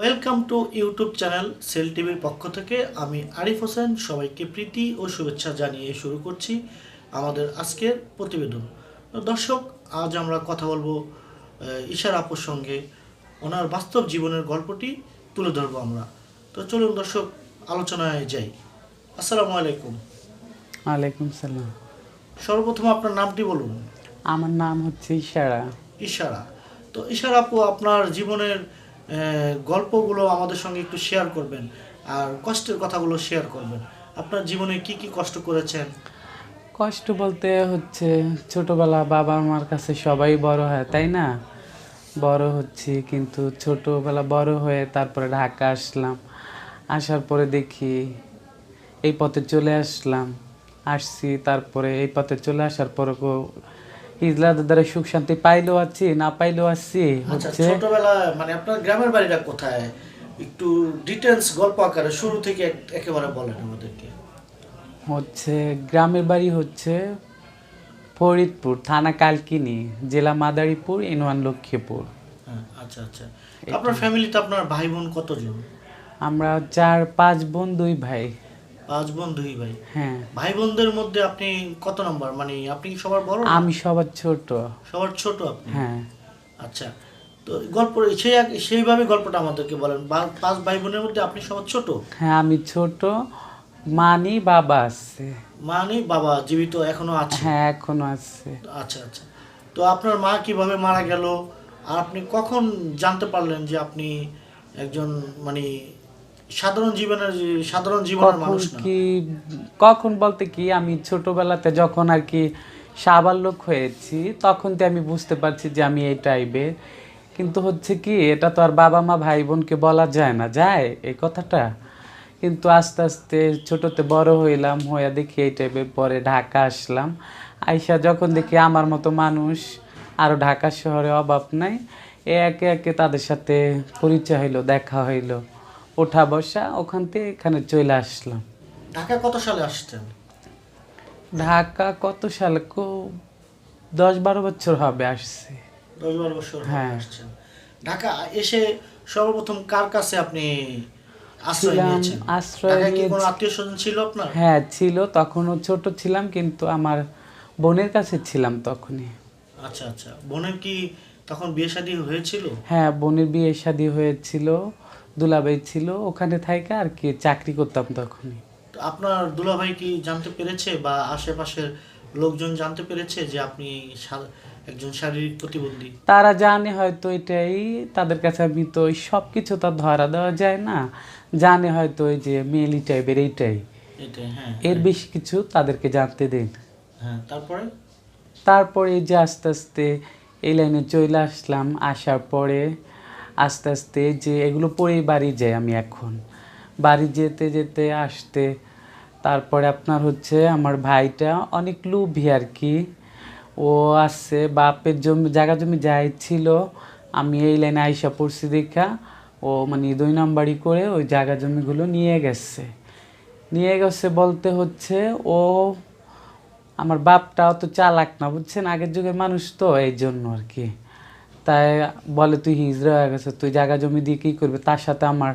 Welcome to YouTube channel cell টিভির পক্ষ থেকে আমি আরিফ হোসেন। সবাইকে প্রীতি ও শুভেচ্ছা জানিয়ে শুরু করছি আমাদের আজকের প্রতিবেদন। তো দর্শক আজ আমরা কথা বলব ঈশার আপুর সঙ্গে। ওনার বাস্তব জীবনের গল্পটি তুলে ধরবো আমরা। তো চলুন দর্শক আলোচনায় যাই। আসসালামু আলাইকুম। ওয়ালাইকুম সালাম। সর্বপ্রথম আপনার নামটি বলুন। আমার নাম হচ্ছে ইশারা ইশারা তো ইশারা আপু আপনার জীবনের গল্পগুলো আমাদের সঙ্গে একটু শেয়ার করবেন আর কষ্টের কথাগুলো শেয়ার করবেন। আপনার জীবনে কি কি কষ্ট করেছেন? কষ্ট বলতে হচ্ছে ছোটবেলা বাবা মার কাছে সবাই বড় হয়, তাই না? বড় হচ্ছি কিন্তু ছোটবেলা বড় হয়ে তারপরে ঢাকা আসলাম। আসার পরে দেখি এই পথে চলে আসলাম। আসছি তারপরে এই পথে চলে আসার পরে ইজলাদের দ্বারা সুখ শান্তি পাইলেও আছি না পাইলেও আছি আচ্ছা হচ্ছে ছোটবেলা মানে আপনার গ্রামের বাড়িটা কোথায়? একটু ডিটেলস গল্প আকারে শুরু থেকে একেবারে বলেন আমাদেরকে। হচ্ছে গ্রামের বাড়ি হচ্ছে ফরিদপুর থানা কালকিনি জেলা মাদারীপুর ইনওয়ান লক্ষ্মীপুর। হ্যাঁ আচ্ছা আচ্ছা। আপনার ফ্যামিলিতে আপনার ভাই বোন কতজন? আমরা চার পাঁচ বোন দুই ভাই। পাঁচ বোন দুই ভাই। হ্যাঁ। ভাই বোনদের মধ্যে আপনি কত নম্বর? মানে আপনি সবার বড়? আমি সবার ছোট। সবার ছোট আপনি? হ্যাঁ। আচ্ছা তো গল্প সেই সেইভাবে গল্পটা আমাদেরকে বলেন। পাঁচ ভাই বোনের মধ্যে আপনি সবার ছোট? হ্যাঁ আমি ছোট। মানি বাবা আছে। মানে বাবা জীবিত এখনও আছে? হ্যাঁ এখনও আছে। আচ্ছা আচ্ছা। তো আপনার মা কীভাবে মারা গেল? আর আপনি কখন জানতে পারলেন যে আপনি একজন মানে সাধারণ জীবনের সাধারণ জীবনের কখন মানুষ না। কি কখন বলতে কি আমি ছোটবেলাতে যখন আর কি সাবালক হয়েছি তখন তো আমি বুঝতে পারছি যে আমি এই টাইপের কিন্তু হচ্ছে কি এটা তো আর বাবা মা ভাই বোনকে বলা যায় না। যায় এই কথাটা? কিন্তু আস্তে আস্তে ছোটতে বড় হইলাম হইয়া দেখি এই টাইপের পরে ঢাকা আসলাম। আইসা যখন দেখি আমার মতো মানুষ আরও ঢাকা শহরে অভাব নাই এ একে একে তাদের সাথে পরিচয় হইল দেখা হইল। ওঠা বসা ওখান থেকে এখানে চলে আসলাম। ঢাকা কত সালে আসছেন? ঢাকা কত সালে? কো দশ বারো বছর হবে আসছে। দশ বারো বছর হ্যাঁ। আসছেন। ঢাকা এসে সর্বপ্রথম কার কাছে আপনি হ্যাঁ ছিল। তখনও ছোট ছিলাম কিন্তু আমার বোনের কাছে ছিলাম তখনই। আচ্ছা আচ্ছা। বোনের কি তখন বিয়ে শাদী হয়েছিল? হ্যাঁ বোনের বিয়ে শাদি হয়েছিল। দুলাভাই ছিল ওখানে থাইকা আর কি চাকরি করতাম তখনই। আপনার দুলাভাই কি জানতে পেরেছে বা আশেপাশের লোকজন জানতে পেরেছে যে আপনি একজন শারীরিক প্রতিবন্ধী? তারা জানে হয়তো এটাই তাদের কাছে আমি তো ওই সব কিছু তো ধরা দেওয়া যায় না। জানে হয়তো ওই যে মেলি টাইপের এইটাই। হ্যাঁ এর বেশি কিছু তাদেরকে জানতে দিন। হ্যাঁ তারপরে? তারপরে যে আস্তে আস্তে এই লাইনে চলে আসলাম আসার পরে আস্তে আস্তে যে এগুলো পরেই বাড়ি যাই আমি এখন। বাড়ি যেতে যেতে আসতে, তারপরে আপনার হচ্ছে আমার ভাইটা অনেক লুভি আর কি। ও আসছে বাপের জমি, জায়গা জমি যাই ছিল, আমি এই লাইনে আইসা পড়ছি দেখা, ও মানে দুই নাম্বারি করে ওই জায়গা জমিগুলো নিয়ে গেছে। নিয়ে গেছে বলতে হচ্ছে ও, আমার বাপটা অত চালাক না, বুঝছেন? আগের যুগের মানুষ তো এই জন্য আর কি। তাই বলে তুই হিজড়া হয়ে গেছে তুই জায়গা জমি দিয়ে কী করবে? তার সাথে আমার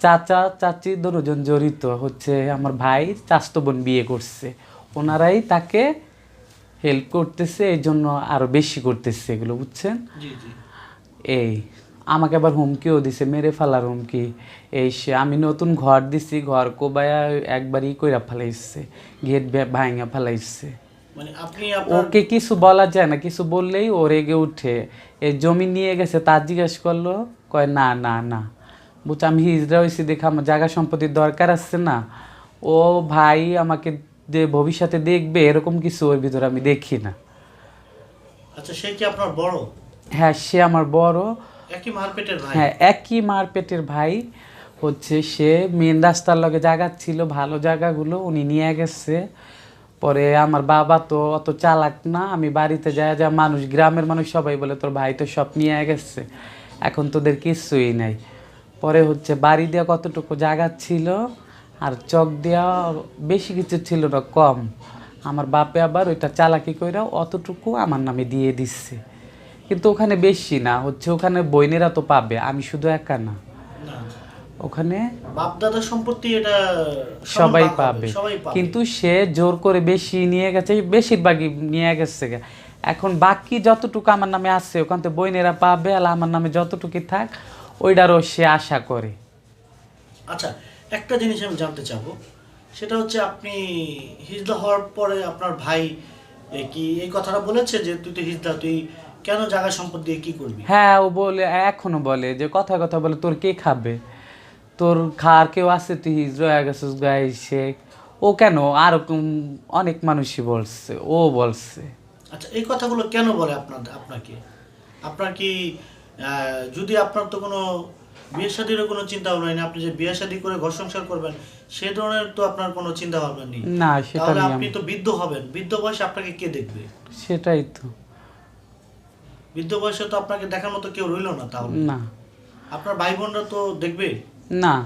চাচা চাচি দুজন জড়িত। হচ্ছে আমার ভাই চাস্তো বোন বিয়ে করছে। ওনারাই তাকে হেল্প করতেছে এই জন্য আরও বেশি করতেছে এগুলো বুঝছেন? এই আমাকে আবার হুমকিও দিছে মেরে ফেলার হুমকি। এই সে আমি নতুন ঘর দিছি ঘর কোবায়া একবারই কইরা ফেলাইছে গেট ভাঙা ফেলাইছে। ওকে কিছু বলা যায় না কিছু বললেই ও রেগে উঠে। এ জমি নিয়ে গেছে তার জিজ্ঞেস করল কয় না না না। বুঝ আমি হিজড়া হয়েছি দেখে আমার জায়গা সম্পত্তির দরকার আছে না। ও ভাই আমাকে যে ভবিষ্যতে দেখবে এরকম কিছু ওর ভিতরে আমি দেখি না। আচ্ছা সে কি আপনার বড়? হ্যাঁ সে আমার বড়। একই মারপেটের ভাই? হ্যাঁ একই মার পেটের ভাই। হচ্ছে সে মেন রাস্তার লগে জায়গা ছিল ভালো জায়গাগুলো উনি নিয়ে গেছে। পরে আমার বাবা তো অত চালাক না, আমি বাড়িতে যায় যা মানুষ, গ্রামের মানুষ সবাই বলে, তোর ভাই তো সব নিয়ে গেছে, এখন তোদের কিছুই নাই। পরে হচ্ছে বাড়ি দেওয়া কতটুকু জায়গা ছিল, আর চক দেওয়া বেশি কিছু ছিল না, কম। আমার বাপে আবার ওইটা চালাকি কইরা অতটুকু আমার নামে দিয়ে দিচ্ছে কিন্তু ওখানে বেশি না, হচ্ছে ওখানে বইনেরা তো পাবে, আমি শুধু একা না। ওখানে বাপদাদার সম্পত্তি এটা সবাই পাবে। কিন্তু সে জোর করে বেশি নিয়ে গেছে বেশিরভাগই নিয়ে গেছে গে। এখন বাকি যতটুকু আমার নামে আছে ওখান থেকে বইনেরা পাবে আর আমার নামে যতটুকু থাক ওইটারও সে আশা করে। আচ্ছা একটা জিনিস আমি জানতে চাবো। সেটা হচ্ছে আপনি হিজলা হওয়ার পরে আপনার ভাই কি এই কথাটা বলেছে যে তুই তো হিজলা তুই কেন জায়গা সম্পদ দিয়ে কি করবি? হ্যাঁ ও বলে এখনও বলে যে কথা কথা বলে তোর কে খাবে? তোর খার কেউ আছে? তুই রয়ে গেছিস গাই শেখ ও কেন? আর অনেক মানুষই বলছে ও বলছে। আচ্ছা এই কথাগুলো কেন বলে আপনার আপনাকে? আপনার কি যদি আপনার তো কোনো বিয়ে শাদীরও কোনো চিন্তা ভাবনা নেই আপনি যে বিয়ে শাদী করে ঘর সংসার করবেন সে ধরনের তো আপনার কোনো চিন্তা ভাবনা নেই। না সেটা তাহলে আপনি তো বৃদ্ধ হবেন। বৃদ্ধ বয়সে আপনাকে কে দেখবে? সেটাই তো। বৃদ্ধ বয়সে তো আপনাকে দেখার মতো কেউ রইল না তাহলে। না। আপনার ভাই বোনরা তো দেখবে? না।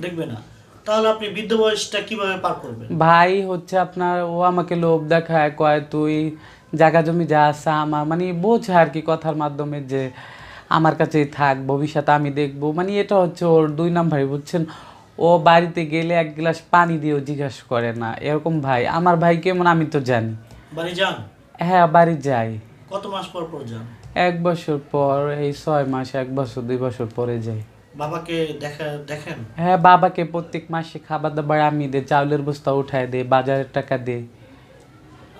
দেখবে না। তাহলে আপনি বৃদ্ধ বয়সটা কীভাবে পার করবেন? ভাই হচ্ছে আপনার ও আমাকে লোভ দেখায় কয় তুই জায়গা জমি যা আছে আমার মানে বোঝে আর কি কথার মাধ্যমে যে আমার কাছেই থাক ভবিষ্যতে আমি দেখব। মানে এটা হচ্ছে ওর দুই নাম্বারই বুঝছেন? ও বাড়িতে গেলে এক গ্লাস পানি দিয়েও জিজ্ঞাসা করে না। এরকম ভাই। আমার ভাই কেমন আমি তো জানি। বাড়ি যান? হ্যাঁ বাড়ি যাই। কত মাস পর পর যান? এক বছর পর এই ছয় মাস এক বছর দুই বছর পরে যাই। বাবাকে দেখা দেখেন? হ্যাঁ বাবাকে প্রত্যেক মাসে খাবার দাবার আমি দে চাউলের বস্তা উঠায় দে বাজারের টাকা দে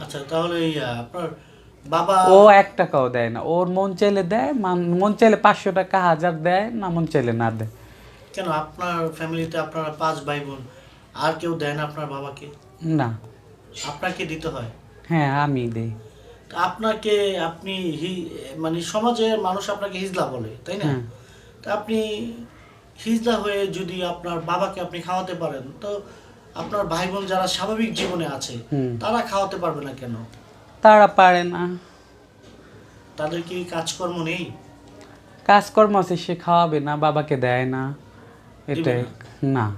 আচ্ছা তাহলে আপনার বাবা ও এক টাকাও দেয় না ওর মন চাইলে দেয় মন চাইলে পাঁচশো টাকা হাজার দেয় না মন চাইলে না দেয়। কেন আপনার ফ্যামিলিতে আপনারা পাঁচ ভাই বোন আর কেউ দেন আপনার বাবাকে? না। আপনাকে দিতে হয়? হ্যাঁ আমি দেই। তা আপনাকে আপনি মানে সমাজের মানুষ আপনাকে হিজলা বলে তাই না? হুম। তা আপনি হিজলা হয়ে যদি আপনার বাবাকে আপনি খাওয়াতে পারেন তো আপনার ভাই বোন যারা স্বাভাবিক জীবনে আছে। তারা খাওয়াতে পারবে না কেন? তারা পারে না। তাদের কি কাজকর্ম নেই? কাজকর্ম আছে সে খাওয়াবে না বাবাকে দেয় না। এটাই না?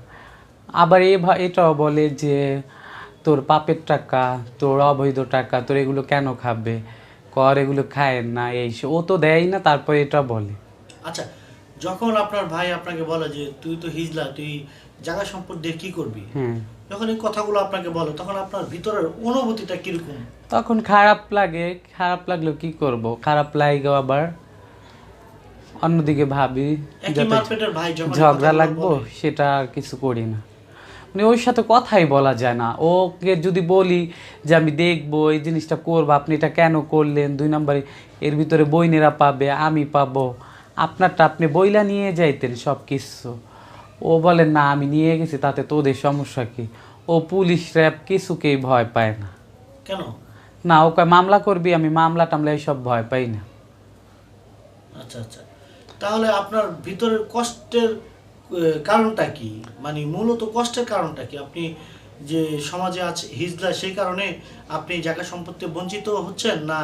আবার এ এটাও বলে যে তোর পাপের টাকা তোর অবৈধ টাকা তোর এগুলো কেন খাবে? কর এগুলো খায় না এই সে- ও তো দেয় না তারপর এটা বলে। আচ্ছা যখন আপনার ভাই আপনাকে বলে যে তুই তো হিজলা তুই জায়গা সম্পদ দিয়ে কি করবি? যখন এই কথাগুলো আপনাকে বলে তখন আপনার ভিতরের অনুভূতিটা কীরকম? তখন খারাপ লাগে খারাপ লাগলেও কি করব? খারাপ লাগে আবার। অন্যদিকে ভাবি ঝগড়া লাগবো সেটা আর কিছু করি না। মানে ওর সাথে কথাই বলা যায় না। ওকে যদি বলি যে আমি দেখব এই জিনিসটা করব আপনি এটা কেন করলেন? দুই নম্বরে এর ভিতরে বইনেরা পাবে আমি পাবো। আপনারটা আপনি বইলা নিয়ে যাইতেন সব কিছু ও বলে না আমি নিয়ে গেছি তাতে তোদের সমস্যা কি? ও পুলিশ র্যাব কিছুকেই ভয় পায় না। কেন? না ও কয় মামলা করবি আমি মামলা টামলা এইসব ভয় পাই না। আচ্ছা আচ্ছা। তাহলে আপনার ভিতরের কষ্টের কারণটা কি? মানে মূলত কষ্টের কারণটা কি? আপনি যে সমাজে আছে হিজলা সেই কারণে আপনি জায়গা সম্পত্তি বঞ্চিত হচ্ছেন না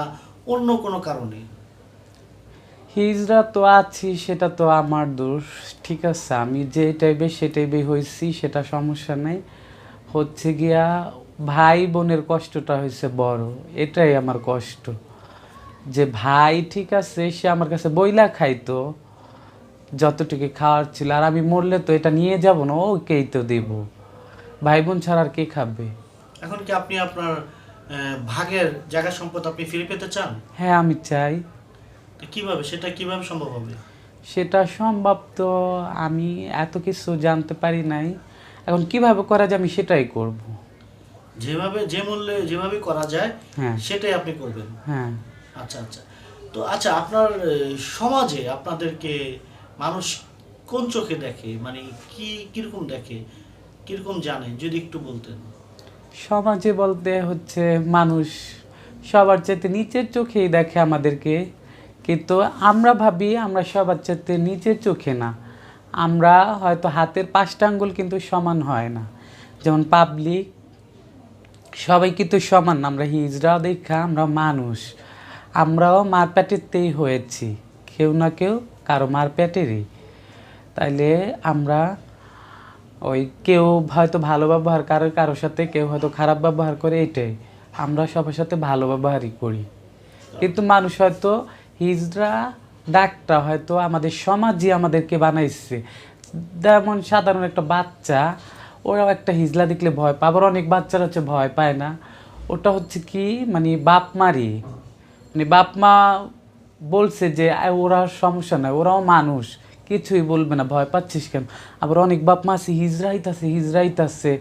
অন্য কোনো কারণে? হিজড়া তো আছি সেটা তো আমার দোষ। ঠিক আছে আমি যে টাইপের সে টাইপের হয়েছি সেটা সমস্যা নেই। হচ্ছে গিয়া ভাই বোনের কষ্টটা হয়েছে বড় এটাই আমার কষ্ট। যে ভাই ঠিক আছে সে আমার কাছে বইলা খাইতো যতটুকু খাওয়ার ছিল আর আমি মরলে তো এটা নিয়ে যাব না ওকেই তো দেব। ভাই বোন ছাড়া আর কে খাবে? এখন কি আপনি আপনার ভাগের জায়গা সম্পদ আপনি ফিরে পেতে চান? হ্যাঁ আমি চাই। কীভাবে সেটা কীভাবে সম্ভব হবে? সেটা সম্ভব তো আমি এত কিছু জানতে পারি নাই। এখন কীভাবে করা যায় আমি সেটাই করব। যেভাবে যে মূল্যে যেভাবে করা যায় হ্যাঁ। সেটাই আপনি করবেন। হ্যাঁ। আচ্ছা আচ্ছা। তো আচ্ছা আপনার সমাজে আপনাদেরকে মানুষ কোন চোখে দেখে? মানে কি কীরকম দেখে? কীরকম জানে? যদি একটু বলতেন। সমাজে বলতে হচ্ছে মানুষ সবার চাইতে নিচের চোখেই দেখে আমাদেরকে। কিন্তু আমরা ভাবি আমরা সবার চাইতে নিচের চোখে না। আমরা হয়তো হাতের পাঁচটা আঙ্গুল কিন্তু সমান হয় না। যেমন পাবলিক, সবাই কিন্তু সমান আমরা হিজড়াও দেখা আমরা মানুষ। আমরাও মারপ্যাটেরতেই হয়েছি। কেউ না কেউ কারও মারপ্যাটেরই। তাইলে আমরা ওই কেউ হয়তো ভালো ব্যবহার করে কারোর সাথে কেউ হয়তো খারাপ ব্যবহার করে এটাই। আমরা সবার সাথে ভালো ব্যবহারই করি। কিন্তু মানুষ হয়তো হিজড়া ডাকটা হয়তো আমাদের সমাজই আমাদেরকে বানাইছে। যেমন সাধারণ একটা বাচ্চা, ওরাও একটা হিজলা দেখলে ভয় পায়, আবার অনেক বাচ্চারা হচ্ছে ভয় পায় না। ওটা হচ্ছে কি মানে বাপ মারি। মানে বাপ মা বলছে যে ওরা সমস্যা নয় ওরাও মানুষ, কিছুই বলবে না, ভয় পাচ্ছিস কেন? আবার অনেক বাপ মা আছে হিজরাইতাছে হিজরাইতাছে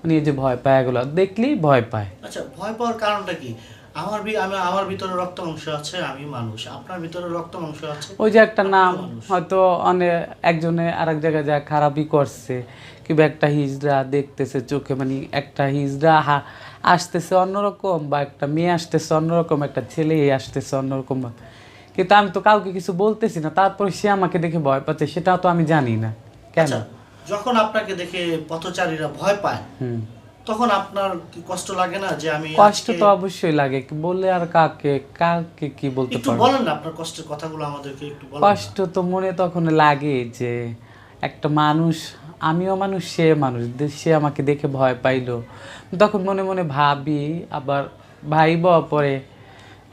মানে এই যে ভয় পায় এগুলো, দেখলেই ভয় পায়। আচ্ছা ভয় পাওয়ার কারণটা কি? আমার আমি আমার ভিতরে রক্ত অংশ আছে আমি মানুষ। আপনার ভিতরে রক্ত অংশ আছে? ওই যে একটা নাম হয়তো অনেক একজনে আর এক জায়গায় যা খারাপই করছে কিংবা একটা হিজড়া দেখতেছে চোখে মানে একটা হিজড়া হা আসতেছে অন্যরকম বা একটা মেয়ে আসতেছে অন্যরকম একটা ছেলে আসতেছে অন্যরকম। কিন্তু আমি তো কাউকে কিছু বলতেছি না তারপরে সে আমাকে দেখে ভয় পাচ্ছে সেটাও তো আমি জানি না। কেন? আচ্ছা যখন আপনাকে দেখে পথচারীরা ভয় পায় হুম। তখন আপনার কি কষ্ট লাগে না যে আমি কষ্ট তো অবশ্যই লাগে। কি বললে আর কাকে কাকে কি বলতে একটু বলেন না আপনার কষ্টের কথাগুলো আমাদেরকে একটু বলেন কষ্ট তো মনে তখন লাগে যে একটা মানুষ আমিও মানুষ সে মানুষ সে আমাকে দেখে ভয় পাইলো। তখন মনে মনে ভাবি আবার ভাইব পরে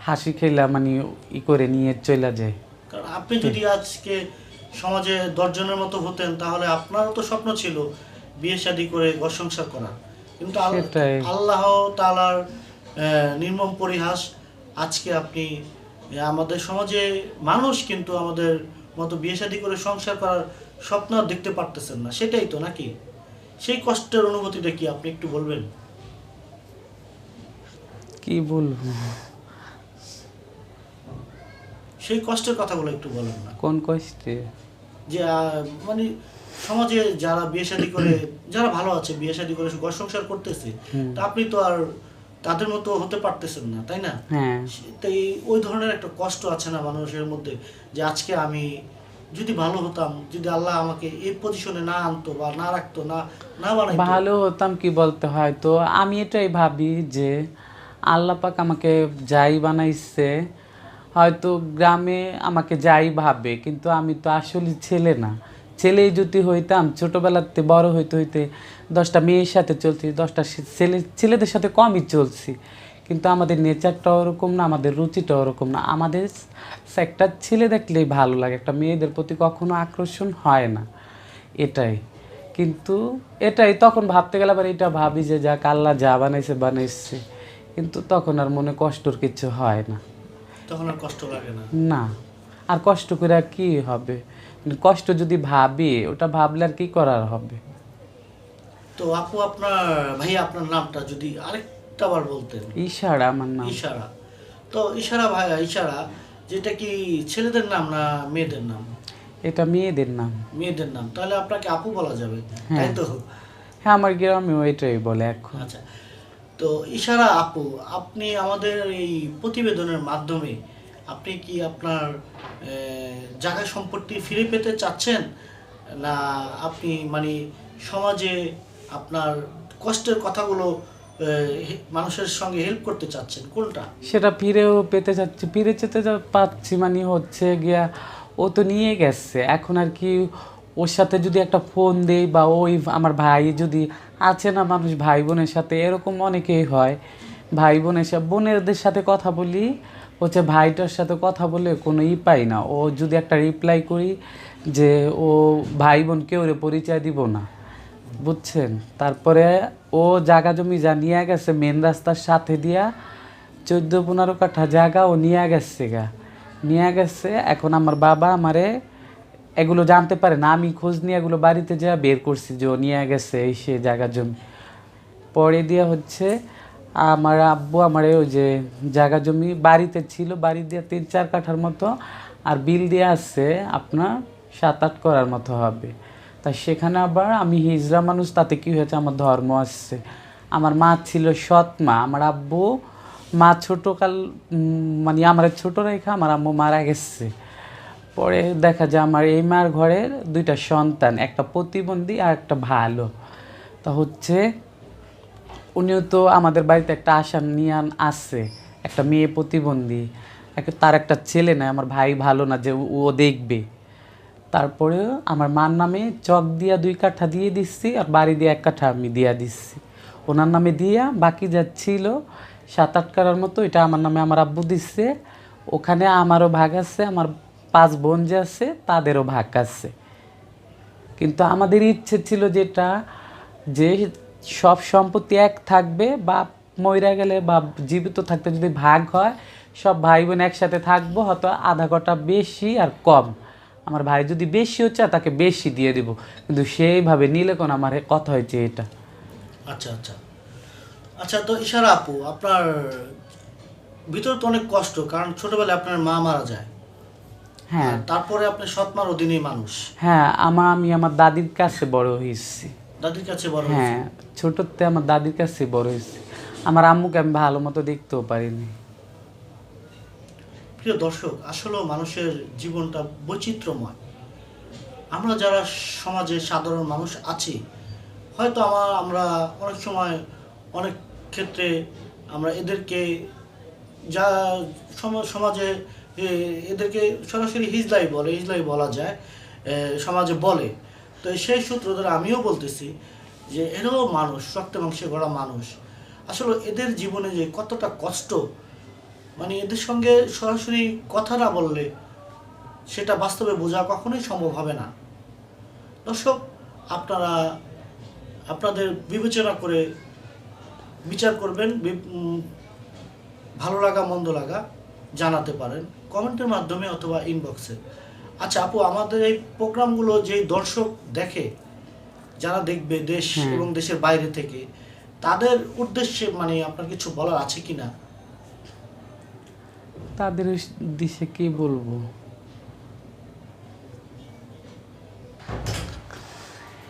হাসি খেলা মানে ই করে নিয়ে চলে যায়। কারণ আপনি যদি আজকে সমাজে দশজনের মতো হতেন তাহলে আপনারও তো স্বপ্ন ছিল বিয়ে শাদী করে ঘর সংসার করা। কিন্তু আল্লাহ তালার নির্মম পরিহাস আজকে আপনি আমাদের সমাজে মানুষ কিন্তু আমাদের মতো বিয়ে শাদী করে সংসার করার স্বপ্ন দেখতে পারতেছেন না। সেটাই তো নাকি? সেই কষ্টের অনুভূতিটা কি আপনি একটু বলবেন? কি বলব? সেই কষ্টের কথাগুলো একটু বলেন না। কোন কষ্টে? যে মানে সমাজে যারা বিয়ে শাদী করে যারা ভালো আছে বিয়ে শাদী করে ঘর সংসার করতেছে তা আপনি তো আর তাদের মতো হতে পারতেছেন না তাই না? হ্যাঁ। তাই ওই ধরনের একটা কষ্ট আছে না মানুষের মধ্যে যে আজকে আমি যদি ভালো হতাম যদি আল্লাহ আমাকে এই পজিশনে না আনতো বা না রাখতো না না বানাইতো। ভালো হতাম কি বলতে হয়? তো আমি এটাই ভাবি যে আল্লাহ পাক আমাকে যাই বানাইছে হয়তো গ্রামে আমাকে যাই ভাবে কিন্তু আমি তো আসলে ছেলে না। ছেলেই যদি হইতাম ছোটোবেলাতে বড় হইতে হইতে দশটা মেয়ের সাথে চলছি দশটা ছেলে ছেলেদের সাথে কমই চলছি। কিন্তু আমাদের নেচারটা ওরকম না আমাদের রুচিটা ওরকম না। আমাদের একটা ছেলে দেখলেই ভালো লাগে একটা মেয়েদের প্রতি কখনো আকর্ষণ হয় না। এটাই। কিন্তু এটাই তখন ভাবতে গেলে আবার এটা ভাবি যে যাক আল্লাহ যা বানাইছে বানাইছে। কিন্তু তখন আর মনে কষ্টর কিছু হয় না। তখন আর কষ্ট লাগে না। না। আর কষ্ট করে আর কি হবে? কষ্ট যদি ভাবি ওটা ভাবলে আর কি করার হবে? তো আপু আপনার ভাই আপনার নামটা যদি আরেকটা বার বলতেন। ইশারা আমার নাম। ইশারা। তো ইশারা ভাই ইশারা যেটা কি ছেলেদের নাম না মেয়েদের নাম? এটা মেয়েদের নাম। মেয়েদের নাম। তাহলে আপনাকে আপু বলা যাবে হ্যাঁ। তাই তো? হ্যাঁ আমার গ্রামে এটাই বলে এখন। আচ্ছা। তো ইশারা আপু আপনি আমাদের এই প্রতিবেদনের মাধ্যমে আপনি কি আপনার জায়গা সম্পত্তি ফিরে পেতে চাচ্ছেন? না আপনি মানে সমাজে আপনার কষ্টের কথাগুলো মানুষের সঙ্গে হেল্প করতে চাচ্ছেন, কোনটা? সেটা ফিরেও পেতে চাচ্ছি, ফিরে যেতে পাচ্ছি মানে হচ্ছে গিয়া, ও তো নিয়ে গেছে। এখন আর কি ওর সাথে যদি একটা ফোন দেই বা ওই আমার ভাই যদি আছে না মানুষ ভাই বোনের সাথে, এরকম অনেকেই হয়। ভাই বোনের সাথে বোনেরদের সাথে কথা বলি হচ্ছে ভাইটার সাথে কথা বলে কোনো ই পাই না। ও যদি একটা রিপ্লাই করি যে ও ভাই বোন কেউ রে পরিচয় দিব না, বুঝছেন? তারপরে ও জায়গা জমি যা নিয়ে গেছে মেন রাস্তার সাথে দিয়া চোদ্দ পনেরো কাঠা জায়গা ও নিয়ে গেছে গা। নিয়ে গেছে, এখন আমার বাবা আমারে এগুলো জানতে পারে না, আমি খোঁজ নিয়ে এগুলো বাড়িতে যা বের করছি যে ও নিয়ে গেছে এই সে জায়গা জমি। পরে দিয়ে হচ্ছে আমার আব্বু আমার ওই যে জায়গা জমি, বাড়িতে ছিল, বাড়ি দিয়ে তিন চার কাঠার মতো, আর বিল দিয়ে আসছে আপনার সাত আট করার মতো হবে। তা সেখানে আবার আমি হিজড়া মানুষ, তাতে কি হয়েছে, আমার ধর্ম আসছে। আমার মা ছিল সৎ মা, আমার আব্বু মা ছোটোকাল মানে আমার ছোট রেখা, আমার আম্মু মারা গেছে। পরে দেখা যায় আমার এই মার ঘরের দুইটা সন্তান, একটা প্রতিবন্ধী আর একটা ভালো। তা হচ্ছে উনিও তো আমাদের বাড়িতে একটা আশা নিয়ে আসছে একটা মেয়ে প্রতিবন্ধী। তার একটা ছেলে নাই, আমার ভাই ভালো না, যে ও- দেখবে। তারপরে আমার মার নামে চক দিয়া দুই কাঠা দিয়ে দিচ্ছি, আর বাড়ি দিয়ে এক কাঠা আমি দিয়া দিচ্ছি। ওনার নামে দিয়া বাকি যা ছিল, সাত, আট কাটার মতো, এটা আমার নামে আমার আব্বু দিচ্ছে ওখানে আমারও ভাগ আছে, আমার পাঁচ বোন যে আছে, তাদেরও ভাগ আছে। কিন্তু আমাদের ইচ্ছে ছিল যেটা, যে সব সম্পত্তি এক থাকবে বা মইরা গেলে বা জীবিত থাকতে যদি ভাগ হয় সব ভাই বোন একসাথে থাকব হয়তো আধা কটা বেশি আর কম। আমার ভাই যদি বেশি হচ্ছে তাকে বেশি দিয়ে দিব। কিন্তু সেইভাবে নিলে কোন আমার কথা হয়েছে এটা। আচ্ছা আচ্ছা। আচ্ছা তো ইশারা আপু আপনার ভিতরে তো অনেক কষ্ট কারণ ছোটবেলায় আপনার মা মারা যায়। হ্যাঁ। তারপরে আপনি সৎমার অধীনে মানুষ। হ্যাঁ আমার আমি আমার দাদির কাছে বড় হয়েছি। দাদির কাছে বড় হ্যাঁ ছোটতে আমার দাদির কাছে বড় হয়েছি। আমার আম্মুকে আমি ভালো মতো দেখতেও পারিনি। প্রিয় দর্শক আসলে মানুষের জীবনটা বৈচিত্র্যময়। আমরা যারা সমাজে সাধারণ মানুষ আছি হয়তো আমার আমরা অনেক সময় অনেক ক্ষেত্রে আমরা এদেরকে যা সম- সমাজে এদেরকে সরাসরি হিজলাই বলে হিজলাই বলা যায় সমাজে বলে। তো সেই সূত্র ধরে আমিও বলতেছি যে এরাও মানুষ, রক্তে মাংসে গড়া মানুষ। আসলে এদের জীবনে যে কতটা কষ্ট মানে এদের সঙ্গে সরাসরি কথা না বললে সেটা বাস্তবে বোঝা কখনোই সম্ভব হবে না। দর্শক, আপনারা, আপনাদের বিবেচনা করে বিচার করবেন ভালো লাগা, মন্দ লাগা জানাতে পারেন কমেন্টের মাধ্যমে অথবা ইনবক্সে আচ্ছা আপু আমাদের এই প্রোগ্রামগুলো যে দর্শক দেখে যারা দেখবে দেশ হ্যাঁ। এবং দেশের বাইরে থেকে তাদের উদ্দেশ্যে মানে আপনার কিছু বলার আছে কি না তাদের দিশে কি বলব?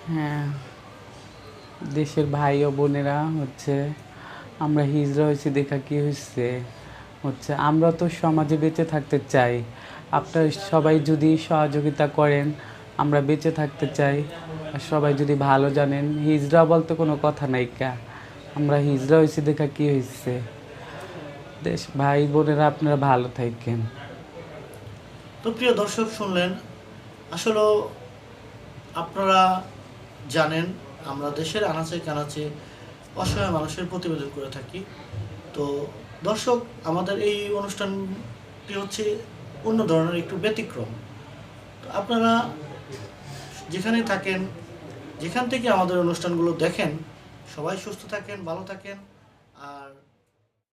হ্যাঁ দেশের ভাই ও বোনেরা হচ্ছে আমরা হিজড়া হয়েছি দেখা কি হয়েছে? হচ্ছে আমরা তো সমাজে বেঁচে থাকতে চাই। আপনার সবাই যদি সহযোগিতা করেন, আমরা বেঁচে থাকতে চাই। সবাই যদি ভালো জানেন, হিজড়া বলতে কোনো কথা নাই কা। আমরা হিজড়া হয়েছি দেখা কি হয়েছে দেশ ভাই বোনেরা আপনারা ভালো থাকেন। তো প্রিয় দর্শক শুনলেন আসলে আপনারা জানেন, আমরা দেশের আনাচে কানাচে অসহায় মানুষের প্রতিবেদন করে থাকি। তো দর্শক, আমাদের এই অনুষ্ঠানটি হচ্ছে অন্য ধরনের একটু ব্যতিক্রম। তো আপনারা যেখানে থাকেন, যেখান থেকে আমাদের অনুষ্ঠানগুলো দেখেন, সবাই সুস্থ থাকেন, ভালো থাকেন।